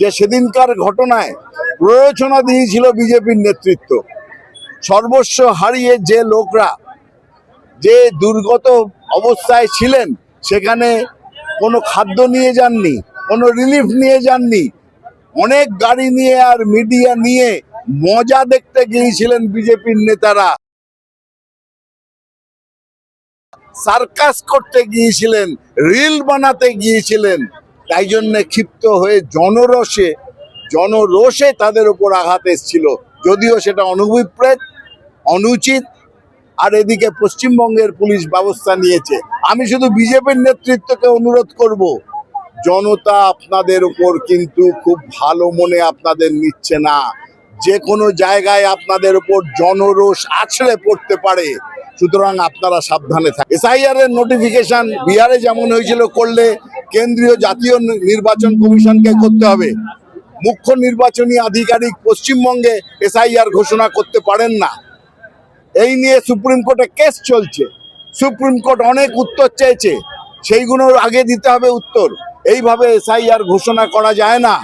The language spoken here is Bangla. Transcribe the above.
যে সেদিনকার ঘটনায় প্ররোচনা দিয়েছিল বিজেপির নেতৃত্ব। সর্বস্ব হারিয়ে যে লোকরা, যে দুর্গত অবস্থায় ছিলেন, সেখানে কোনো খাদ্য নিয়ে যাননি, কোনো রিলিফ নিয়ে যাননি, অনেক গাড়ি নিয়ে আর মিডিয়া নিয়ে মজা দেখতে গিয়েছিলেন বিজেপির নেতারা। সার্কাস করতে গিয়েছিলেন রিল বানাতে গিয়েছিলেন। তাই জন্য ক্ষিপ্ত হয়ে জনরসে জনরোষে তাদের উপর আঘাত এসেছিল। যদিও সেটা অনভিপ্রেত, অনুচিত, আর এদিকে পশ্চিমবঙ্গের পুলিশ ব্যবস্থা নিয়েছে। আমি শুধু বিজেপির নেতৃত্বকে অনুরোধ করব, জনতা আপনাদের উপর কিন্তু খুব ভালো মনে আপনাদের নিচ্ছে না। যে কোনো জায়গায় আপনাদের উপর জনরোষ আছড়ে পড়তে পারে। সুতরাং আপনারা সাবধানে থাকেন এসআইআর এর নোটিফিকেশন বিহারে যেমন হয়েছিল, করলে কেন্দ্রীয় জাতীয় নির্বাচন কমিশনকে করতে হবে। মুখ্য নির্বাচনী আধিকারিক পশ্চিমবঙ্গে এসআইআর ঘোষণা করতে পারেন না। এই নিয়ে সুপ্রিম কোর্টে কেস চলছে। সুপ্রিম কোর্ট অনেক উত্তর চেয়েছে। সেইগুলোর আগে দিতে হবে উত্তর। এইভাবে এসআইআর ঘোষণা করা যায় না।